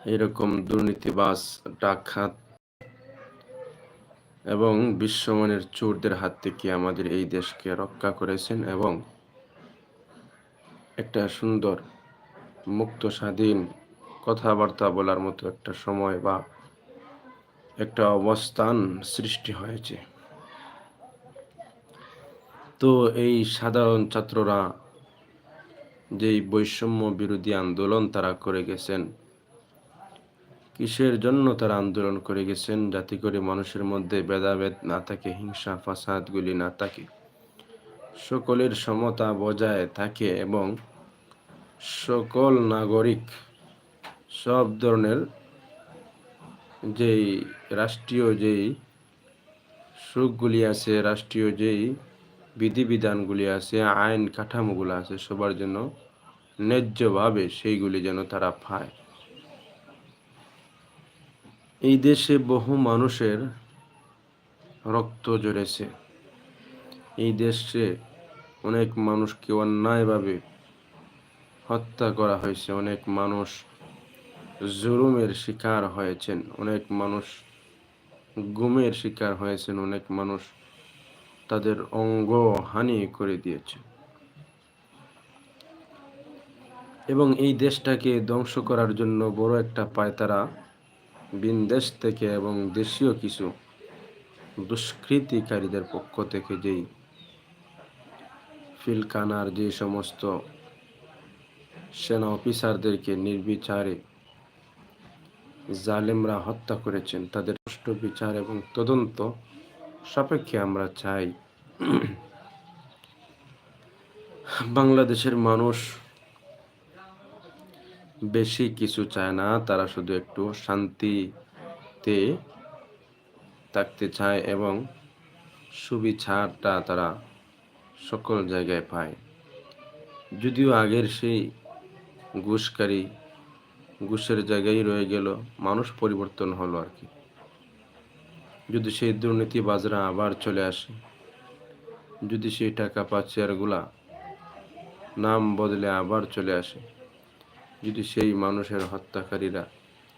এরকম দুর্নীতিবাজ ডাকাত এবং বিশ্বমানের চোরদের হাত থেকে আমাদের এই দেশকে রক্ষা করেছেন এবং একটা সুন্দর মুক্ত, স্বাধীন কথাবার্তা বলার মতো একটা সময় বা একটা অবস্থান সৃষ্টি হয়েছে। তো এই সাধারণ ছাত্ররা যেই বৈষম্য বিরোধী আন্দোলন তারা করে গেছেন কিসের জন্য তারা আন্দোলন করে গেছেন? যাতে করে মানুষের মধ্যে ভেদাভেদ না থাকে, হিংসা ফাসাদগুলি না থাকে। সকলের সমতা বজায় থাকে এবং সকল নাগরিক সব ধরনের যেই রাষ্ট্রীয় যেই সুখগুলি আছে, রাষ্ট্রীয় যেই বিধিবিধানগুলি আছে, আইন কাঠামোগুলো আছে, সবার জন্য ন্যায্যভাবে সেইগুলি যেন তারা পায়। এই দেশে বহু মানুষের রক্ত জড়েছে এই দেশে অনেক মানুষকে অন্যায়ভাবে হত্যা করা হয়েছে। অনেক মানুষ জুলুমের শিকার হয়েছেন। অনেক মানুষ গুমের শিকার হয়েছেন। অনেক মানুষ তাদের অঙ্গ হানি করে দিয়েছে এবং এই দেশটাকে ধ্বংস করার জন্য বড় একটা পায়তারা বিনদেশ থেকে এবং দেশীয় কিছু দুষ্কৃতিকারীদের পক্ষ থেকে যেই ফিলকানার যে সমস্ত সেনা অফিসারদেরকে নির্বিচারে জালেমরা হত্যা করেছেন, তাদের সুষ্ঠ বিচার এবং তদন্ত সাপেক্ষে আমরা চাই বাংলাদেশের মানুষ বেশি কিছু চায় না, তারা শুধু একটু শান্তিতে থাকতে চায় এবং সুবিচারটা তারা সকল জায়গায় পায়। যদিও আগের সেই ঘুষকারী ঘুষের জায়গায় রয়ে গেল, মানুষ পরিবর্তন হলো আর কি। যদি সেই দুর্নীতিবাজরা আবার চলে আসে, যদি সেই টাকা পাচারগুলা নাম বদলে আবার চলে আসে যদি সেই মানুষের হত্যাকারীরা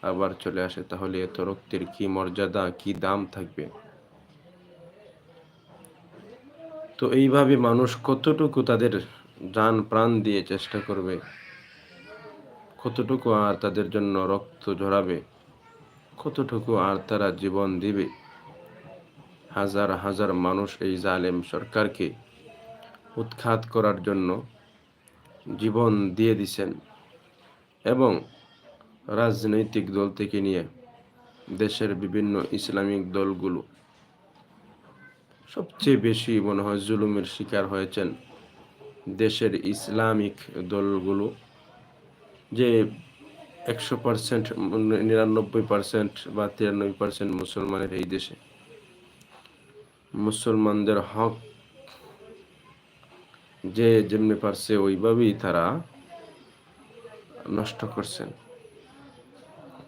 আবার চলে আসে, তাহলে এত রক্তের কি মর্যাদা, কি দাম থাকবে? তো এইভাবে মানুষ কতটুকু তাদের যান প্রাণ দিয়ে চেষ্টা করবে? কতটুকু আর তাদের জন্য রক্ত ঝরাবে? কতটুকু আর তারা জীবন দিবে? হাজার হাজার মানুষ এই জালেম সরকারকে উৎখাত করার জন্য জীবন দিয়ে দিছেন। এবং রাজনৈতিক দল থেকে নিয়ে দেশের বিভিন্ন ইসলামিক দলগুলো সবচেয়ে বেশি মনে হয় জুলুমের শিকার হয়েছেন দেশের ইসলামিক দলগুলো যে একশো পার্সেন্ট, নিরানব্বই পার্সেন্ট বা তিরানব্বই পার্সেন্ট মুসলমানের এই দেশে। মুসলমানদের হক যে যেমনি পারছে ওইভাবেই তারা নষ্ট করছেন।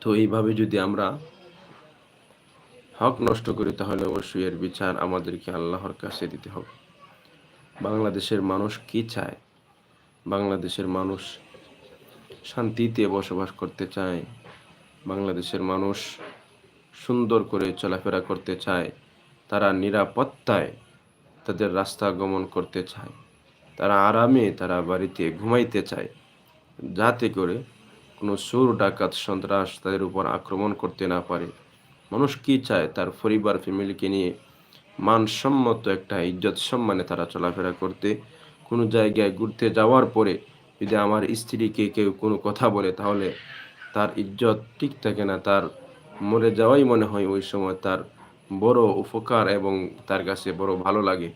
তো এইভাবে যদি আমরা হক নষ্ট করি, তাহলে অবশ্যই এর বিচার আমাদেরকে আল্লাহর কাছে দিতে হবে। বাংলাদেশের মানুষ কি চায়? বাংলাদেশের মানুষ শান্তিতে বসবাস করতে চায়। বাংলাদেশের মানুষ সুন্দর করে চলাফেরা করতে চায়। তারা নিরাপত্তায় তাদের রাস্তা গমন করতে চায়। তারা আরামে তারা বাড়িতে ঘুমাইতে চায়। যাতে করে কোনো সুর ডাকাত, সন্ত্রাস তাদের উপর আক্রমণ করতে না পারে। মানুষ কি চায়? তার পরিবার, ফ্যামিলিকে নিয়ে মানসম্মত একটা ইজ্জত সম্মানে তারা চলাফেরা করতে। কোনো জায়গায় ঘুরতে যাওয়ার পরে যদি আমার স্ত্রীকে কেউ কোনো কথা বলে, তাহলে তার ইজ্জত ঠিক থাকে না। তার মরে যাওয়াই মনে হয় ওই সময় তার বড় উপকার এবং তার কাছে বড় ভালো লাগে।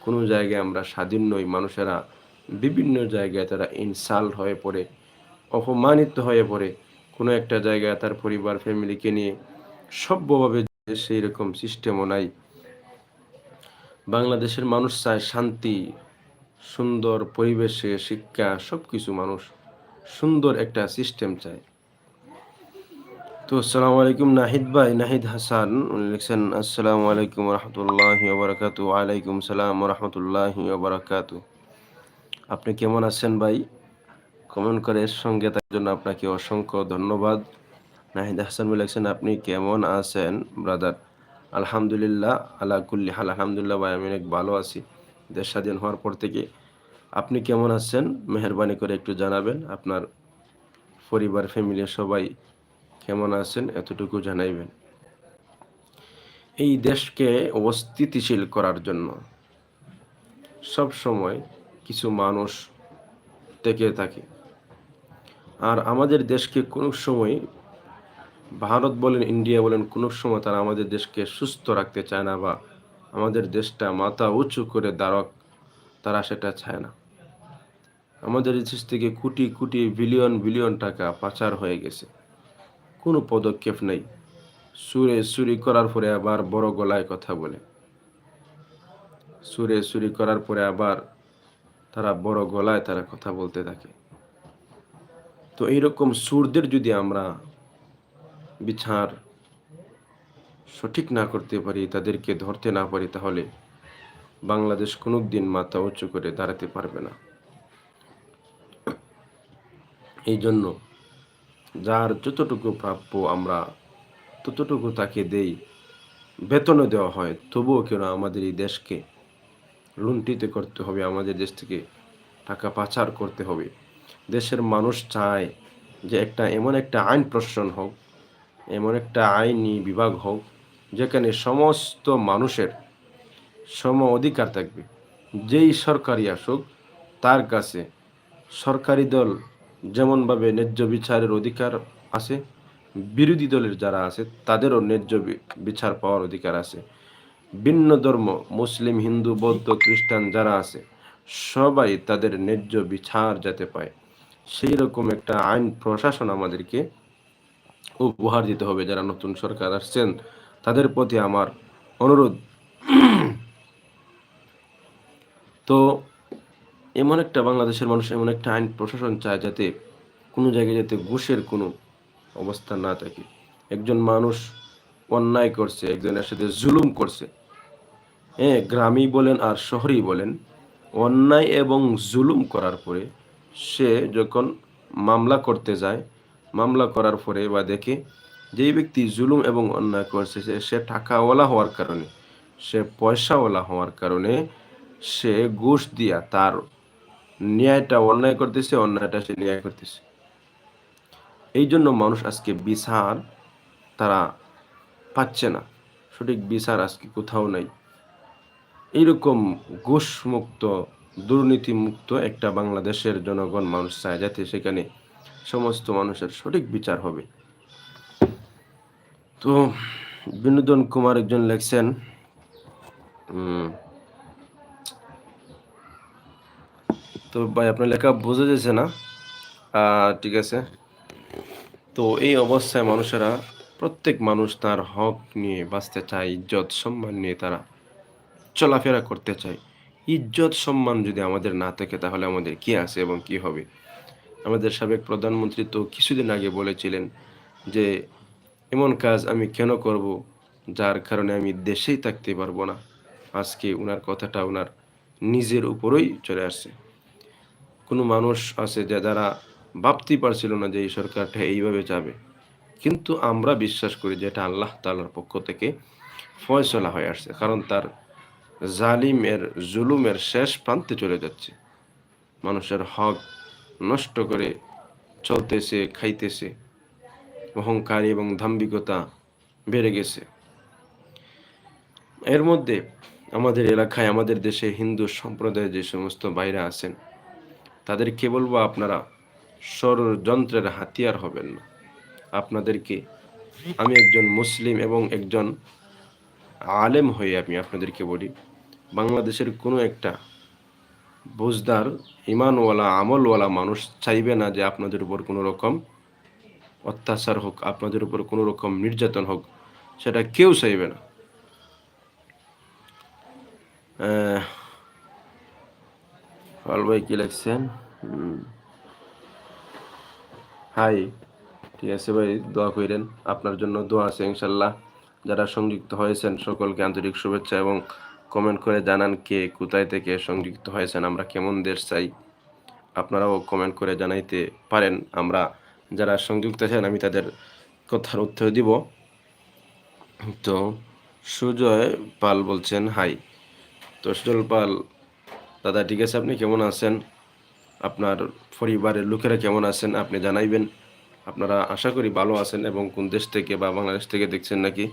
কোনো জায়গায় আমরা স্বাধীন নই। মানুষেরা বিভিন্ন জায়গায় তারা ইনসাল্ট হয়ে পড়ে, অপমানিত হয়ে পড়ে। কোনো একটা জায়গায় তার পরিবার ফ্যামিলিকে নিয়ে সভ্যভাবে সেই রকম সিস্টেমও নাই। বাংলাদেশের মানুষ চায় শান্তি, সুন্দর পরিবেশে শিক্ষা সব কিছু মানুষ সুন্দর একটা সিস্টেম চায়। তো আসসালামু আলাইকুম, নাহিদ ভাই, নাহিদ হাসান। উনি লিখছেন, আসসালামু আলাইকুম রহমতুল্লাহ বারাকাতু আলাইকুম সালাম রহমতুল্লাহ বারাকাতু আপনি কেমন আছেন ভাই? কমেন্ট করে এর সঙ্গে তার জন্য আপনাকে অসংখ্য ধন্যবাদ। নাহিদ হাসান বলেছেন আপনি কেমন আছেন ব্রাদার আলহামদুলিল্লাহ আল্লাহ কুল্লি হাল, আলহামদুলিল্লাহ ভাই, আমি অনেক ভালো আছি। দেশ স্বাধীন হওয়ার পর থেকে আপনি কেমন আছেন? মেহরবানি করে একটু জানাবেন। আপনার পরিবার ফ্যামিলি সবাই কেমন আছেন? এতটুকু জানাইবেন। এই দেশকে অস্থিতিশীল করার জন্য সব সময় কিছু মানুষ টেকে থাকে। আর আমাদের দেশকে কোনো সময়, ভারত বলেন, ইন্ডিয়া বলেন, কোনো সময় তারা আমাদের দেশকে সুস্থ রাখতে চায় না বা আমাদের দেশটা মাথা উঁচু করে দাঁড়ক, তারা সেটা চায় না। আমাদের দেশ থেকে কোটি কোটি বিলিয়ন বিলিয়ন টাকা পাচার হয়ে গেছে। কোনো পদক্ষেপ নেই। সুরে চুরি করার পরে আবার বড় গলায় কথা বলে। সুরে চুরি করার পরে আবার তারা বড় গলায় তারা কথা বলতে থাকে। তো এইরকম সুরদের যদি আমরা বিচার সঠিক না করতে পারি, তাদেরকে ধরতে না পারি, তাহলে বাংলাদেশ কোনো দিন মাথা উঁচু করে দাঁড়াতে পারবে না। এই জন্য যার যতটুকু প্রাপ্য আমরা ততটুকু তাকে দেই, বেতনও দেওয়া হয়, তবুও কেন আমাদের এই দেশকে লুণ্ঠিত করতে হবে, আমাদের দেশ থেকে টাকা পাচার করতে হবে। দেশের মানুষ চায় যে একটা, এমন একটা আইন প্রশাসন হোক, এমন একটা আইনি বিভাগ হোক, যেখানে সমস্ত মানুষের সম অধিকার থাকবে। যেই সরকারি আসুক, তার কাছে সরকারি দল যেমনভাবে ন্যায্য বিচারের অধিকার আছে, বিরোধী দলের যারা আছে, তাদেরও ন্যায্য বিচার পাওয়ার অধিকার আছে। ভিন্ন ধর্ম, মুসলিম, হিন্দু, বৌদ্ধ, খ্রিস্টান যারা আছে, সবাই তাদের ন্যায্য বিচার যাতে পায়। সেই রকম একটা আইন প্রশাসন আমাদেরকে উপহার দিতে হবে। যারা নতুন সরকার আসছেন, তাদের প্রতি আমার অনুরোধ। তো এমন একটা বাংলাদেশের মানুষ, এমন একটা আইন প্রশাসন চায় যাতে কোনো জায়গায় যাতে ঘুষের কোনো অবস্থা না থাকে। একজন মানুষ অন্যায় করছে, একজনের সাথে জুলুম করছে। হ্যাঁ গ্রামই বলেন আর শহরেই বলেন, অন্যায় এবং জুলুম করার পরে সে যখন মামলা করতে যায়, মামলা করার পরে বা দেখে যেই ব্যক্তি জুলুম এবং অন্যায় করছে, সে টাকাওয়ালা হওয়ার কারণে, সে পয়সাওয়ালা হওয়ার কারণে সে ঘুষ দিয়া তার ন্যায়টা অন্যায় করতেছে, অন্যায়টা সে ন্যায় করতেছে। এই জন্য মানুষ আজকে বিচার তারা পাচ্ছে না। সঠিক বিচার আজকে কোথাও নাই। এইরকম ঘুষমুক্ত, দুর্নীতিমুক্ত একটা বাংলাদেশের জনগণ, মানুষ চায় যাতে সেখানে সমস্ত মানুষের সঠিক বিচার হবে। তো বিনোদন কুমার একজন লেখছেন তো ভাই আপনার লেখা বোঝা যাচ্ছে না। ঠিক আছে। তো এই অবস্থায় মানুষেরা প্রত্যেক মানুষ তার হক নিয়ে বাঁচতে চায়, ইজ্জত, সম্মান নিয়ে তারা চলাফেরা করতে চায়। ইজ্জত, সম্মান যদি আমাদের না থাকে, তাহলে আমাদের কি আছে এবং কি হবে? আমাদের সাবেক প্রধানমন্ত্রী তো কিছুদিন আগে বলেছিলেন যে, এমন কাজ আমি কেন করব? যার কারণে আমি দেশেই থাকতে পারব না। আজকে ওনার কথাটা ওনার নিজের উপরই চলে আসছে। কোনো মানুষ আছে যে, যারা ভাবতেই পারছিল না যে, এই সরকারটা এইভাবে যাবে কিন্তু আমরা বিশ্বাস করি যে এটা আল্লাহ তালার পক্ষ থেকে ফয়সলা হয়ে আসছে, কারণ তার জালিমের, জুলুমের শেষ প্রান্তে চলে যাচ্ছে। মানুষের হক নষ্ট করে চলতেছে, খাইতেছে, অহংকারী এবং ধাম্বিকতা বেড়ে গেছে। এর মধ্যে আমাদের এলাকায়, আমাদের দেশে হিন্দু সম্প্রদায়ের যে সমস্ত বাইরে আছেন, তাদেরকে বলব আপনারা ষড়যন্ত্রের হাতিয়ার হবেন না। আপনাদেরকে, আমি একজন মুসলিম এবং একজন আলেম হয়ে আমি আপনাদেরকে বলি, বাংলাদেশের কোনো একটা বুঝদার, ইমানওয়ালা, আমলওয়ালা মানুষ চাইবে না যে আপনাদের উপর কোনো রকম অত্যাচার হোক, আপনাদের উপর কোনো রকম নির্যাতন হোক, সেটা কেউ চাইবে না। ভাই কি লাগছেন হাই। ঠিক আছে ভাই, দোয়া করেন আপনার জন্য দোয়া আছে ইনশাল্লাহ। যারা সংযুক্ত হয়েছেন, সকলকে আন্তরিক শুভেচ্ছা এবং কমেন্ট করে জানান কে কোথায় থেকে সংযুক্ত হয়েছেন, আমরা কেমন দেশ চাই। আপনারাও কমেন্ট করে জানাইতে পারেন। আমরা যারা সংযুক্ত আছেন, আমি তাদের কথার উত্তর দিব। তো, সুজয় পাল বলছেন, হাই। তো সুজল পাল, দাদা, ঠিক আছে, আপনি কেমন আছেন? আপনার পরিবারের লোকেরা কেমন আছেন? আপনি জানাইবেন। আপনারা আশা করি ভালো আছেন এবং কোন দেশ থেকে বা বাংলাদেশ থেকে দেখছেন নাকি?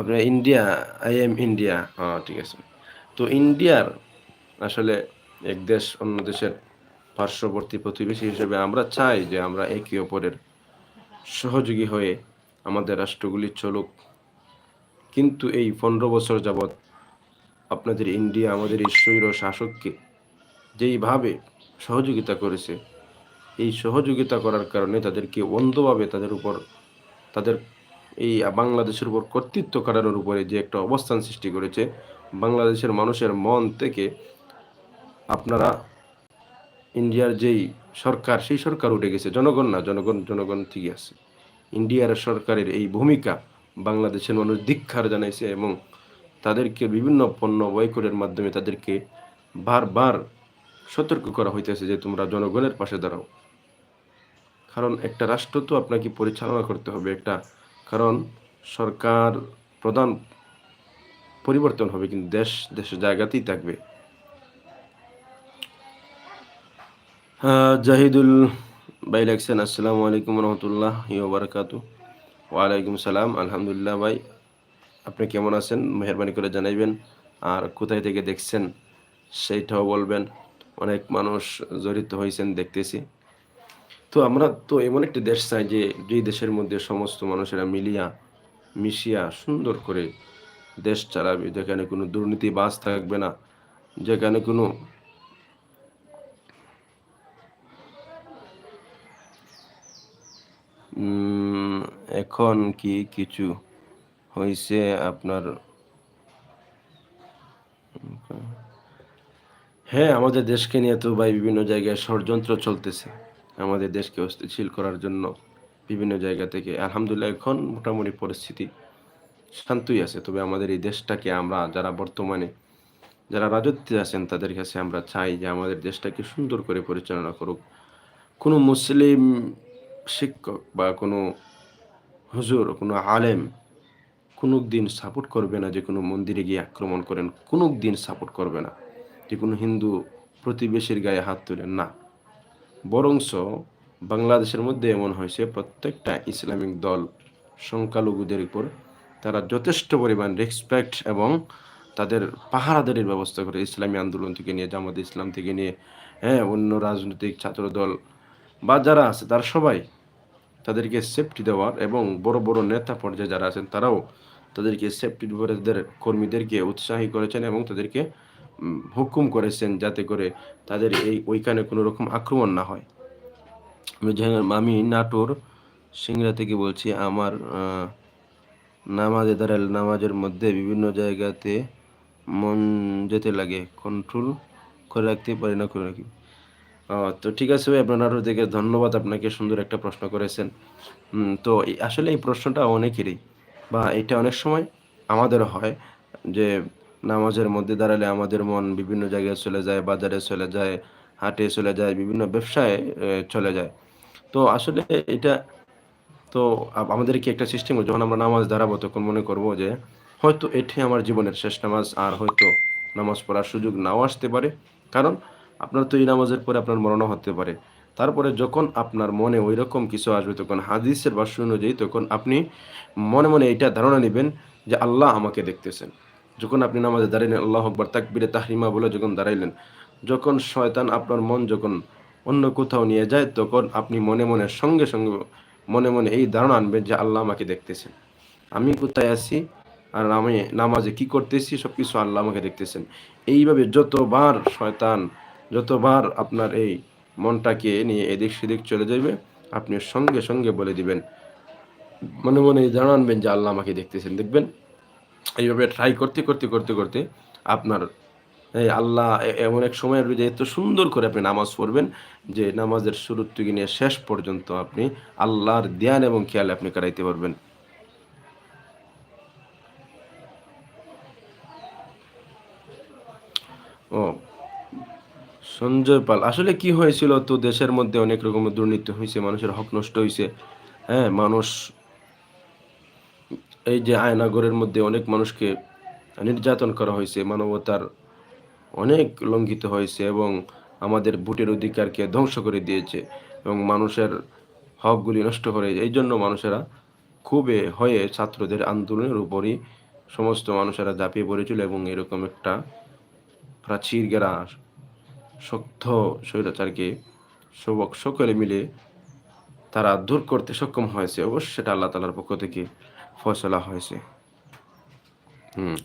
আপনার ইন্ডিয়া আই এম ইন্ডিয়া হ্যাঁ ঠিক আছে। তো ইন্ডিয়ার আসলে এক দেশ অন্য দেশের পার্শ্ববর্তী প্রতিবেশী হিসেবে আমরা চাই যে আমরা একে অপরের সহযোগী হয়ে আমাদের রাষ্ট্রগুলি চলুক। কিন্তু এই পনেরো বছর যাবৎ আপনাদের ইন্ডিয়া আমাদের স্বৈর শাসককে যেইভাবে সহযোগিতা করেছে এই সহযোগিতা করার কারণে তাদেরকে অন্ধভাবে তাদের উপর, তাদের এই বাংলাদেশের উপর কর্তৃত্ব কাটানোর উপরে যে একটা অবস্থান সৃষ্টি করেছে, বাংলাদেশের মানুষের মন থেকে আপনারা ইন্ডিয়ার যেই সরকার, সেই সরকার উঠে গেছে। জনগণ না, জনগণ জনগণ ঠিকই আছে। ইন্ডিয়ার সরকারের এই ভূমিকা বাংলাদেশের মানুষ দীক্ষার জানাইছে এবং তাদেরকে বিভিন্ন পণ্য বয়কটের মাধ্যমে তাদেরকে বারবার সতর্ক করা হইতেছে যে তোমরা জনগণের পাশে দাঁড়াও। কারণ একটা রাষ্ট্র তো আপনাকে পরিচালনা করতে হবে, একটা, কারণ সরকার প্রধান পরিবর্তন হবে, কিন্তু দেশ, দেশের জায়গাতেই থাকবে। জাহিদুল ভাই লেখছেন আসসালামু আলাইকুম রহমতুল্লাহ বারাকাতু। ওয়ালাইকুম সালাম, আলহামদুলিল্লাহ ভাই, আপনি কেমন আছেন? মেহরবানি করে জানাইবেন। আর কোথায় থেকে দেখছেন? সেইটাও বলবেন। অনেক মানুষ জড়িত হয়েছেন দেখতেছি। তো আমরা তো এমন একটি দেশ চাই যে যেই দেশের মধ্যে সমস্ত মানুষেরা মিলিয়া, মিশিয়া সুন্দর করে দেশ চালাবে। যেখানে কোনো দুর্নীতি বাস থাকবে না, যেখানে কোনো এখন কি কিছু হয়েছে আপনার? হ্যাঁ আমাদের দেশকে নিয়ে তো ভাই বিভিন্ন জায়গায় ষড়যন্ত্র চলতেছে। আমাদের দেশকে অস্থিতিশীল করার জন্য বিভিন্ন জায়গা থেকে আলহামদুলিল্লাহ এখন মোটামুটি পরিস্থিতি শান্তই আছে। তবে আমাদের এই দেশটাকে আমরা যারা বর্তমানে যারা রাজত্বে আছেন, তাদের কাছে আমরা চাই যে আমাদের দেশটাকে সুন্দর করে পরিচালনা করুক। কোনো মুসলিম শিক্ষক বা কোনো হুজুর, কোনো আলেম কোনো দিন সাপোর্ট করবে না যে কোনো মন্দিরে গিয়ে আক্রমণ করেন কোনো দিন সাপোর্ট করবে না যে কোনো হিন্দু প্রতিবেশীর গায়ে হাত তোলেন। না বরংস বাংলাদেশের মধ্যে এমন হয়েছে, প্রত্যেকটা ইসলামিক দল সংখ্যালঘুদের উপর তারা যথেষ্ট পরিমাণ রেসপেক্ট এবং তাদের পাহারাদারির ব্যবস্থা করে ইসলামী আন্দোলন থেকে নিয়ে, জামাত ইসলাম থেকে নিয়ে হ্যাঁ অন্য রাজনৈতিক ছাত্র দল বা যারা আছে, তারা সবাই তাদেরকে সেফটি দেওয়ার এবং বড় বড় নেতা পর্যায়ে যারা আছেন, তারাও তাদেরকে সেফটি তাদের কর্মীদেরকে উৎসাহী করেছেন এবং তাদেরকে হুকুম করেছেন যাতে করে তাদের এই ওইখানে কোনো রকম আক্রমণ না হয়। আমি নাটোর সিংড়া থেকে বলছি, আমার নামাজে দাঁড়াল নামাজের মধ্যে বিভিন্ন জায়গাতে মন যেতে লাগে কন্ট্রোল করে রাখতে পারি না, করে রাখি। তো ঠিক আছে ভাই, আপনার নাটোর থেকে ধন্যবাদ, আপনাকে সুন্দর একটা প্রশ্ন করেছেন। তো আসলে এই প্রশ্নটা অনেকেরই, বা এটা অনেক সময় আমাদেরও হয় যে নামাজের মধ্যে দাঁড়ালে আমাদের মন বিভিন্ন জায়গায় চলে যায়, বাজারে চলে যায়, হাটে চলে যায়, বিভিন্ন ব্যবসায় চলে যায়। তো আসলে এটা, তো আমাদের কি একটা সিস্টেম যখন আমরা নামাজ দাঁড়াবো তখন মনে করব যে, হয়তো এটি আমার জীবনের শেষ নামাজ আর হয়তো নামাজ পড়ার সুযোগ নাও আসতে পারে। কারণ আপনার তো এই নামাজের পরে আপনার মরণও হতে পারে। তারপরে যখন আপনার মনে ওই রকম কিছু আসবে, তখন হাদিসের বাস্য অনুযায়ী তখন আপনি মনে মনে এটা ধারণা নেবেন যে আল্লাহ আমাকে দেখতেছেন। যখন আপনি নামাজে দাঁড়াইলেন, আল্লাহ আকবর তাকবিরে তাহরিমা বলে যখন দাঁড়াইলেন, যখন শয়তান আপনার মন যখন অন্য কোথাও নিয়ে যায়, তখন আপনি মনে মনে, সঙ্গে সঙ্গে মনে মনে এই ধারণা আনবেন যে আল্লাহ আমাকে দেখতেছেন। আমি কোথায় আছি আর আমি নামাজে কি করতেছি সব কিছু আল্লাহ আমাকে দেখতেছেন। এইভাবে যতবার শয়তান, যতবার আপনার এই মনটাকে নিয়ে এদিক সেদিক চলে যাবে আপনি সঙ্গে সঙ্গে বলে দিবেন। মনে মনে জানানবেন যে আল্লাহ আমাকে দেখতেছেন, দেখবেন? এইভাবে ট্রাই করতে করতে করতে করতে আপনার আল্লাহ এমন এক সময় যে এত সুন্দর করে আপনি নামাজ পড়বেন, যে নামাজের শুরু থেকে নিয়ে শেষ পর্যন্ত আপনি আল্লাহর ধ্যান এবং খেয়াল আপনি করাইতে পারবেন। ও, সঞ্জয় পাল, আসলে কি হয়েছিল? তো দেশের মধ্যে অনেক রকমের দুর্নীতি হয়েছে মানুষের হক নষ্ট হয়েছে হ্যাঁ মানুষ এই যে আয়নাগরের মধ্যে অনেক মানুষকে নির্যাতন করা হয়েছে, মানবতার অনেক লঙ্ঘিত হয়েছে এবং আমাদের ভোটের অধিকারকে ধ্বংস করে দিয়েছে এবং মানুষের হকগুলি নষ্ট করে, এই জন্য মানুষেরা খুবে হয়ে ছাত্রদের আন্দোলনের উপরই সমস্ত মানুষেরা ঝাঁপিয়ে পড়েছিল এবং এরকম একটা প্রাচীর গেরা শক্ত স্বৈরাচারকে সবক সকলে মিলে তারা দূর করতে সক্ষম হয়েছে। অবশ্যই সেটা আল্লাহ তালার পক্ষ থেকে ফয়সলা হয়েছে। হুম।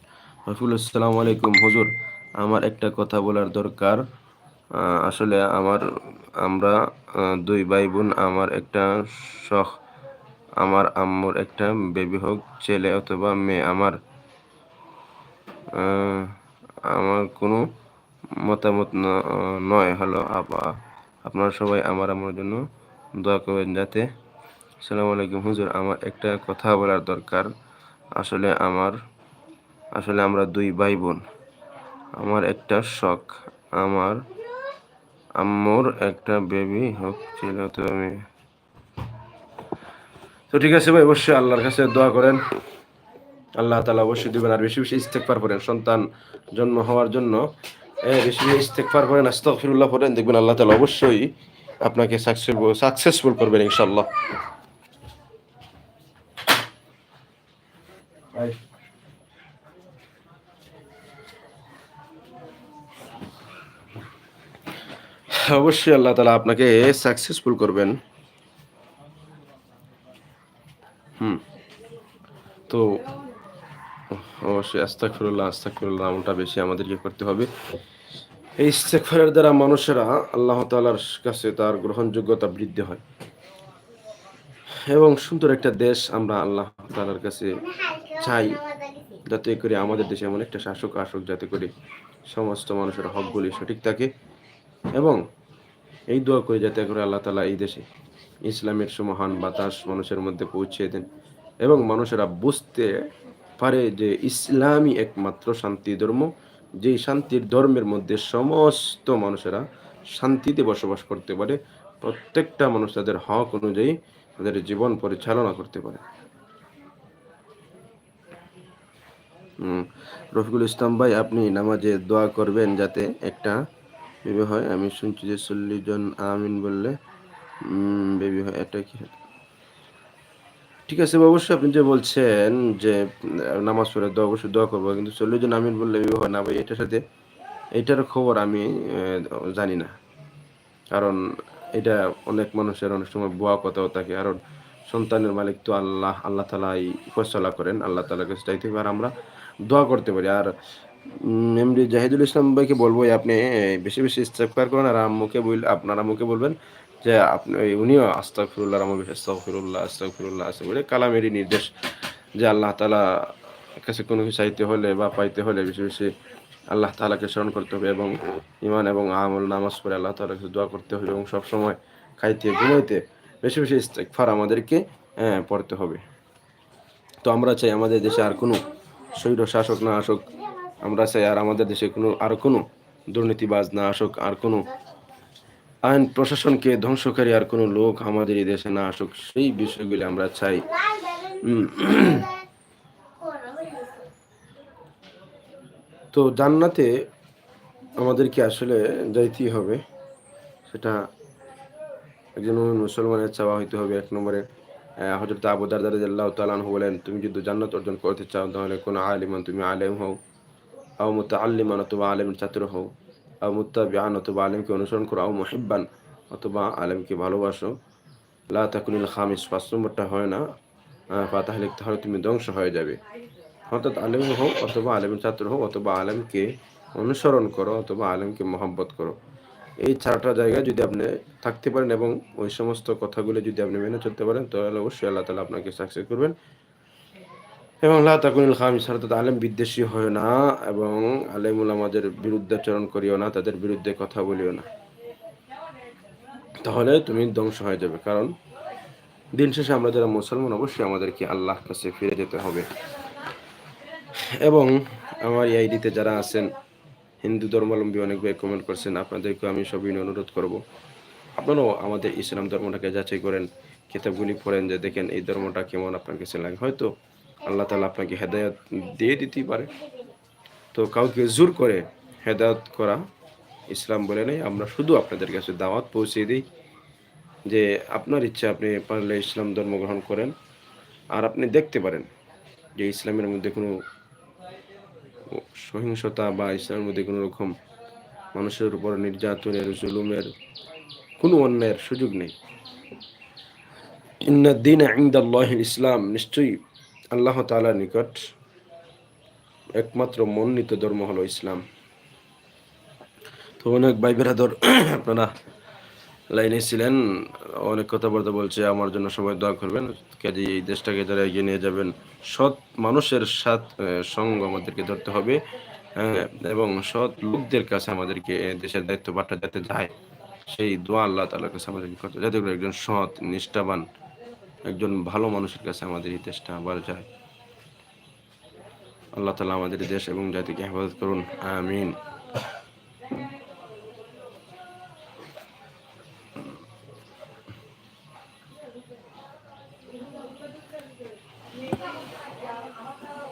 রফিকুল আসসালামু আলাইকুম। হুজুর আমার একটা কথা বলার দরকার। আসলে আমার আমরা দুই ভাই বোন আমার একটা শখ আমার আম্মুর একটা বেবি হোক ছেলে অথবা মেয়ে। আমার আমার কোনো মতামত নয়। হলো আপা- আপনারা সবাই আমার আমার জন্য দোয়া করবেন যাতে আসসালামু আলাইকুম। হুজুর, আমার একটা কথা বলার দরকার। আসলে আমার, আসলে আমরা দুই ভাই বোন আমার একটা শখ, আমার আম্মুর একটা বেবি হোক, ছিল তো আমি তো ঠিক আছে ভাই, অবশ্যই আল্লাহর কাছে দোয়া করেন। আল্লাহ তালা অবশ্যই দিবেন আর বেশি বেশি ইস্তেকবার করেন, সন্তান জন্ম হওয়ার জন্য। বেশি বেশি ইস্তেকবার করেন আস্তফিরুল্লাহ করেন দেখবেন আল্লাহ তালা অবশ্যই আপনাকে সাকসেসফুল সাকসেসফুল করবেন ইনশাল্লাহ অবশ্যই আল্লাহ তালা আপনাকে সাকসেসফুল করবেন। হুম। তো, অবশ্যই আস্তাকফিরুল্লাহ আস্তাকফিরুল্লাহ আমলটা বেশি আমাদেরকে করতে হবে। এই ইস্তেকফারের দ্বারা মানুষেরা আল্লাহ তালার কাছে তার গ্রহণযোগ্যতা বৃদ্ধি হয়। এবং সুন্দর একটা দেশ আমরা আল্লাহ তালার কাছে চাই, যাতে করে আমাদের দেশে এমন একটা শাসক আসুক, যাতে করে সমস্ত মানুষের হকগুলি সঠিক থাকে। এবং এই দোয়া করে যাতে করে আল্লাহ তালা এই দেশে ইসলামের সমাহান বাতাস মানুষের মধ্যে পৌঁছে দেন এবং মানুষেরা বুঝতে পারে যে ইসলামই একমাত্র শান্তি ধর্ম, যেই শান্তির ধর্মের মধ্যে সমস্ত মানুষেরা শান্তিতে বসবাস করতে পারে, প্রত্যেকটা মানুষ তাদের হক অনুযায়ী তাদের জীবন পরিচালনা করতে পারে। রফিকুল ইসলাম ভাই, আপনি নামাজে দোয়া করবেন যাতে একটা বেবি হয়, আমি শুনছি যে চল্লিশ জন আমিন বললে বেবি হয়, এটা কি? ঠিক আছে অবশ্যই আপনি যে বলছেন যে নামাজ পড়ে দোয়া, অবশ্যই দোয়া করব, কিন্তু চল্লিশ জন আমিন বললে বেবি হয় না ভাই, এটার সাথে, এটার খবর আমি জানি না। কারণ এটা অনেক মানুষের, অনেক সময় বোয়া কথাও থাকে। কারণ সন্তানের মালিক তো আল্লাহ আল্লাহ তালাই ফসলা করেন, আল্লাহ তালার কাছে চাইতে আর আমরা দোয়া করতে পারি। আর এমডি জাহিদুল ইসলাম ভাইকে বলব আপনি বেশি বেশি ইস্তেফার করেন আর আম্মুকে বল, আপনার আম্মুকে বলবেন যে আপনি উনিও আস্তাক ফিরুল্লাহ আমার আস্তাক ফিরুল্লাহ আস্তাক ফিরুল্লাহ আছে বলে কালামেরই নির্দেশ যে আল্লাহ তালা কাছে কোনো কিছু চাইতে হলে বা পাইতে হলে বেশি বেশি আল্লাহ তালাকে স্মরণ করতে হবে এবং ইমান এবং আমল নামাজ পড়ে আল্লাহ তালার কাছে দোয়া করতে হবে এবং সবসময় খাইতে, ঘুমাইতে বেশি বেশি ইস্তেকফার আমাদেরকে পড়তে হবে। তো আমরা চাই আমাদের দেশে আর কোনো স্বৈর শাসক না আসুক আমরা চাই আর আমাদের দেশে কোনো, আর কোনো দুর্নীতিবাজ না আসুক, আর কোনো আইন প্রশাসনকে ধ্বংসকারী আর কোনো লোক আমাদের এই দেশে না আসুক, সেই বিষয়গুলি আমরা চাই। তো জান্নাতে আমাদেরকে আসলে যাইতেই হবে? সেটা একজন মুসলমানের চাওয়া হইতে হবে। এক নম্বরে হজরত আবু দারদার আল্লাহ তালান বলেন, তুমি যদি জান্নাত অর্জন করতে চাও, তাহলে কোনো আলিমান, তুমি আলেম হও। আও মুতা আল্লিমান অথবা আলেমের ছাত্র হও, আও মুত্তা বিয়ান অথবা আলেমকে অনুসরণ করো, আও মহিব্বান অথবা আলেমকে ভালোবাসো। লা তাকুনিল খামিস, পাঁচ নম্বরটা হয় না ফাতাহ লিখতে হলে তুমি ধ্বংস হয়ে যাবে। অর্থাৎ আলেম হও অথবা আলেমের ছাত্র হও, অথবা আলেমকে অনুসরণ করো, অথবা আলেমকে মহব্বত করো। এই চারটা জায়গায় যদি আপনি থাকতে পারেন এবং ওই সমস্ত কথাগুলো যদি আপনি মেনে চলতে পারেন, তাহলে অবশ্যই আল্লাহ তালা আপনাকে সাকসেস করবেন। এবং লা তাকুনিল খামিস অর্থাৎ আলেম বিদ্বেষী হয় না এবং আলেমুল আমাদের বিরুদ্ধে বিরুদ্ধাচরণ করিও না, তাদের বিরুদ্ধে কথা বলিও না। তাহলে তুমি ধ্বংস হয়ে যাবে, কারণ দিন শেষে আমরা যারা মুসলমান, অবশ্যই আমাদেরকে আল্লাহ কাছে ফিরে যেতে হবে। এবং আমার এই আইডিতে যারা আছেন, হিন্দু ধর্মাবলম্বী অনেক ভাই কমেন্ট করছেন, আপনাদেরকে আমি সবই অনুরোধ করব। আপনারাও আমাদের ইসলাম ধর্মটাকে যাচাই করেন, কিতাবগুলি পড়েন, যে দেখেন এই ধর্মটা কেমন আপনার কাছে লাগে। হয়তো আল্লাহ তালা আপনাকে হেদায়ত দিয়ে দিতেই পারে। তো কাউকে জোর করে হেদায়ত করা ইসলাম বলে নেই, আমরা শুধু আপনাদের কাছে দাওয়াত পৌঁছে দিই যে আপনার ইচ্ছা আপনি পারলে ইসলাম ধর্ম গ্রহণ করেন, আর আপনি দেখতে পারেন যে ইসলামের মধ্যে কোনো সহিংসতা বা ইসলামের মধ্যে কোনো রকম মানুষের উপর নির্যাতনের, জুলুমের কোনো অন্যায়ের সুযোগ নেই। ইন্দিন ইন্দাল্লাহ ইসলাম, নিশ্চয়ই আল্লাহ তালার নিকট একমাত্র মনোনীত ধর্ম হলো ইসলাম। তো অনেক ভাই বেরাদর, আপনারা লাইনে ছিলেন, অনেক কথাবার্তা বলছে, আমার জন্য সবাই দোয়া করবেন। কাজে এই দেশটাকে যারা এগিয়ে নিয়ে যাবেন। সৎ মানুষের সাথ সঙ্গ আমাদেরকে ধরতে হবে এবং সৎ লোকদের কাছে আমাদেরকে দেশের দায়িত্ব পাঠা যাতে যায়। সেই দোয়া আল্লাহ তালার কাছে আমাদেরকে যাতে করে একজন সৎ, নিষ্ঠাবান একজন ভালো মানুষের কাছে আমাদের এই দেশটা আবার যায়। আল্লাহ তালা আমাদের দেশ এবং জাতিকে হেফাজত করুন। আমিন।